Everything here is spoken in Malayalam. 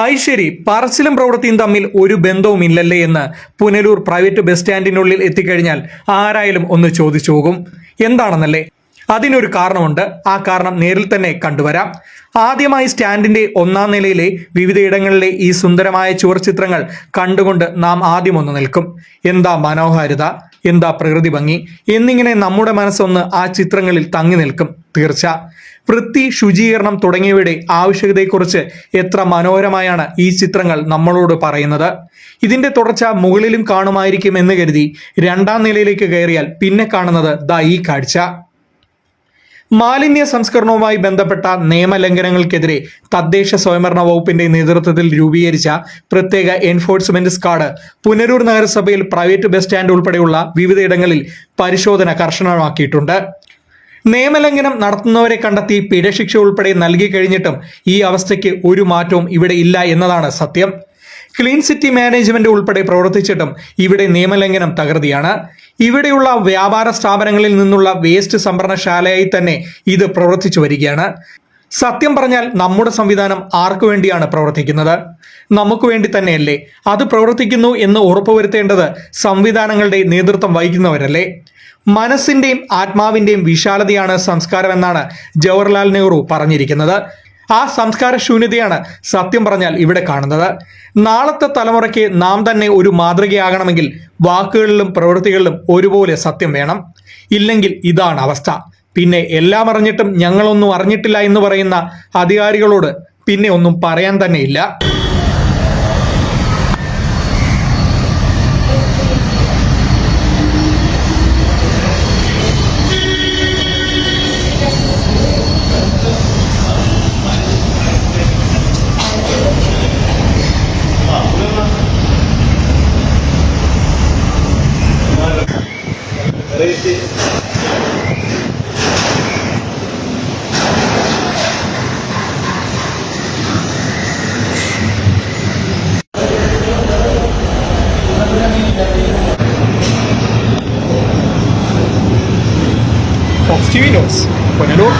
ഐശ്വരി പറച്ചിലും പ്രവൃത്തിയും തമ്മിൽ ഒരു ബന്ധവുമില്ലല്ലേ എന്ന് പുനലൂർ പ്രൈവറ്റ് ബസ് സ്റ്റാൻഡിനുള്ളിൽ എത്തിക്കഴിഞ്ഞാൽ ആരായാലും ഒന്ന് ചോദിച്ചു പോകും. എന്താണെന്നല്ലേ? അതിനൊരു കാരണമുണ്ട്. ആ കാരണം നേരിൽ തന്നെ കണ്ടുവരാം. ആദ്യമായി സ്റ്റാൻഡിന്റെ ഒന്നാം നിലയിലെ വിവിധയിടങ്ങളിലെ ഈ സുന്ദരമായ ചുവർച്ചിത്രങ്ങൾ കണ്ടുകൊണ്ട് നാം ആദ്യം ഒന്ന് നിൽക്കും. എന്താ മനോഹാരിത? എന്താ പ്രകൃതി ഭംഗി? എന്നിങ്ങനെ നമ്മുടെ മനസ്സൊന്ന് ആ ചിത്രങ്ങളിൽ തങ്ങി നിൽക്കും. തീർച്ച. വൃത്തി ശുചീകരണം തുടങ്ങിയവയുടെ ആവശ്യകതയെക്കുറിച്ച് എത്ര മനോഹരമായാണ് ഈ ചിത്രങ്ങൾ നമ്മളോട് പറയുന്നത്. ഇതിന്റെ തുടർച്ച മുകളിലും കാണുമായിരിക്കും എന്ന് കരുതി രണ്ടാം നിലയിലേക്ക് കയറിയാൽ പിന്നെ കാണുന്നത് ദാ ഈ കാഴ്ച. മാലിന്യ സംസ്കരണവുമായി ബന്ധപ്പെട്ട നിയമലംഘനങ്ങൾക്കെതിരെ തദ്ദേശ സ്വയംഭരണ വകുപ്പിന്റെ നേതൃത്വത്തിൽ രൂപീകരിച്ച പ്രത്യേക എൻഫോഴ്സ്മെന്റ് സ്കാഡ് പുനരൂർ നഗരസഭയിൽ പ്രൈവറ്റ് ബസ് സ്റ്റാൻഡ് ഉൾപ്പെടെയുള്ള വിവിധയിടങ്ങളിൽ പരിശോധന കർശനമാക്കിയിട്ടുണ്ട്. നിയമലംഘനം നടത്തുന്നവരെ കണ്ടെത്തി പിഴശിക്ഷ ഉൾപ്പെടെ നൽകി കഴിഞ്ഞിട്ടും ഈ അവസ്ഥയ്ക്ക് ഒരു മാറ്റവും ഇവിടെ ഇല്ല എന്നതാണ് സത്യം. ക്ലീൻ സിറ്റി മാനേജ്മെന്റ് ഉൾപ്പെടെ പ്രവർത്തിച്ചിട്ടും ഇവിടെ നിയമലംഘനം തകൃതിയാണ്. ഇവിടെയുള്ള വ്യാപാര സ്ഥാപനങ്ങളിൽ നിന്നുള്ള വേസ്റ്റ് സംഭരണശാലയായി തന്നെ ഇത് പ്രവർത്തിച്ചു വരികയാണ്. സത്യം പറഞ്ഞാൽ നമ്മുടെ സംവിധാനം ആർക്കു വേണ്ടിയാണ് പ്രവർത്തിക്കുന്നത്? നമുക്ക് വേണ്ടി തന്നെയല്ലേ അത് പ്രവർത്തിക്കുന്നു എന്ന് ഉറപ്പുവരുത്തേണ്ടത് സംവിധാനങ്ങളുടെ നേതൃത്വം വഹിക്കുന്നവരല്ലേ? മനസ്സിന്റെയും ആത്മാവിന്റെയും വിശാലതയാണ് സംസ്കാരം എന്നാണ് ജവഹർലാൽ നെഹ്റു പറഞ്ഞിരിക്കുന്നത്. ആ സംസ്കാര ശൂന്യതയാണ് സത്യം പറഞ്ഞാൽ ഇവിടെ കാണുന്നത്. നാളത്തെ തലമുറയ്ക്ക് നാം തന്നെ ഒരു മാതൃകയാകണമെങ്കിൽ വാക്കുകളിലും പ്രവൃത്തികളിലും ഒരുപോലെ സത്യം വേണം. ഇല്ലെങ്കിൽ ഇതാണ് അവസ്ഥ. പിന്നെ എല്ലാം അറിഞ്ഞിട്ടും ഞങ്ങളൊന്നും അറിഞ്ഞിട്ടില്ല എന്ന് പറയുന്ന അധികാരികളോട് പിന്നെ ഒന്നും പറയാൻ തന്നെയില്ല Fox T V news Punalur